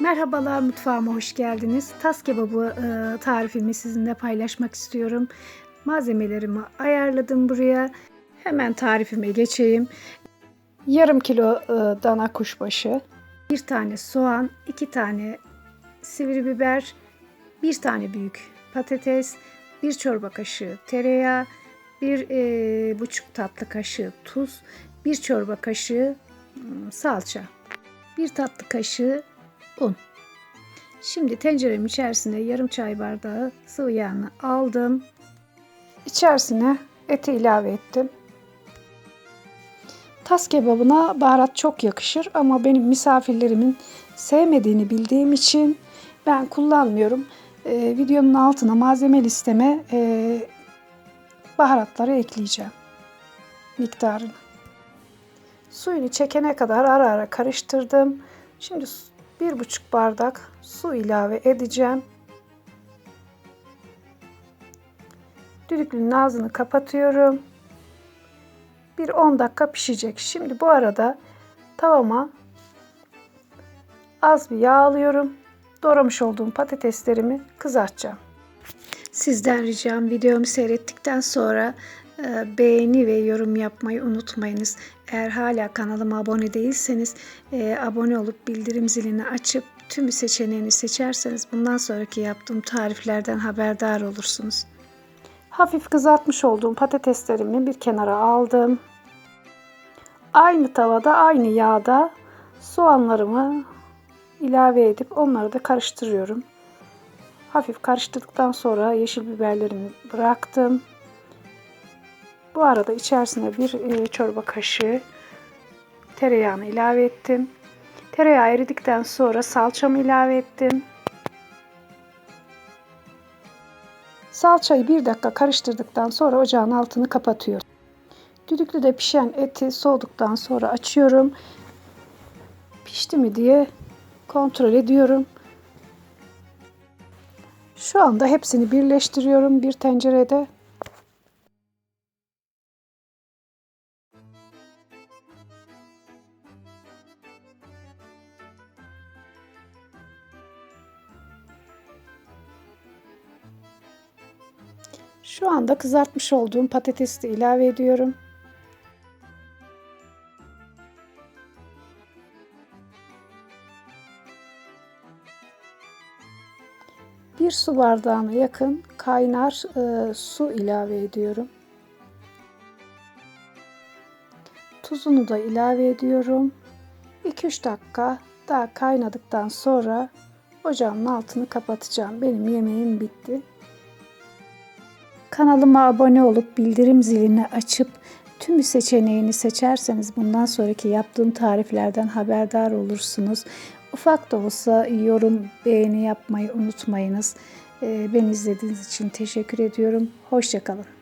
Merhabalar mutfağıma hoş geldiniz. Tas kebabı e, tarifimi sizinle paylaşmak istiyorum. Malzemelerimi ayarladım buraya. Hemen tarifime geçeyim. Yarım kilo e, dana kuşbaşı, bir tane soğan, iki tane sivri biber, bir tane büyük patates, bir çorba kaşığı tereyağı, bir e, buçuk tatlı kaşığı tuz, bir çorba kaşığı mm, salça, bir tatlı kaşığı un. Şimdi tenceremin içerisine yarım çay bardağı sıvı yağını aldım. İçerisine eti ilave ettim. Tas kebabına baharat çok yakışır ama benim misafirlerimin sevmediğini bildiğim için ben kullanmıyorum. Ee, videonun altına malzeme listeme e, baharatları ekleyeceğim miktarını. Suyunu çekene kadar ara ara karıştırdım. Şimdi bir buçuk bardak su ilave edeceğim. Düdüklünün ağzını kapatıyorum. Bir 10 dakika pişecek. Şimdi bu arada tavama az bir yağ alıyorum. Doğramış olduğum patateslerimi kızartacağım. Sizden ricam videomu seyrettikten sonra beğeni ve yorum yapmayı unutmayınız. Eğer hala kanalıma abone değilseniz e, abone olup bildirim zilini açıp tüm seçeneğini seçerseniz bundan sonraki yaptığım tariflerden haberdar olursunuz. Hafif kızartmış olduğum patateslerimi bir kenara aldım. Aynı tavada aynı yağda soğanlarımı ilave edip onları da karıştırıyorum. Hafif karıştırdıktan sonra yeşil biberlerimi bıraktım. Bu arada içerisine bir e, çorba kaşığı tereyağını ilave ettim. Tereyağı eridikten sonra salçamı ilave ettim. Salçayı bir dakika karıştırdıktan sonra ocağın altını kapatıyorum. Düdüklüde pişen eti soğuduktan sonra açıyorum. Pişti mi diye kontrol ediyorum. Şu anda hepsini birleştiriyorum bir tencerede. Şu anda kızartmış olduğum patatesi de ilave ediyorum. Bir su bardağına yakın kaynar e, su ilave ediyorum. Tuzunu da ilave ediyorum. 2-3 dakika daha kaynadıktan sonra ocağın altını kapatacağım. Benim yemeğim bitti. Kanalıma abone olup bildirim zilini açıp tüm seçeneğini seçerseniz bundan sonraki yaptığım tariflerden haberdar olursunuz. Ufak da olsa yorum, beğeni yapmayı unutmayınız. Beni izlediğiniz için teşekkür ediyorum. Hoşçakalın.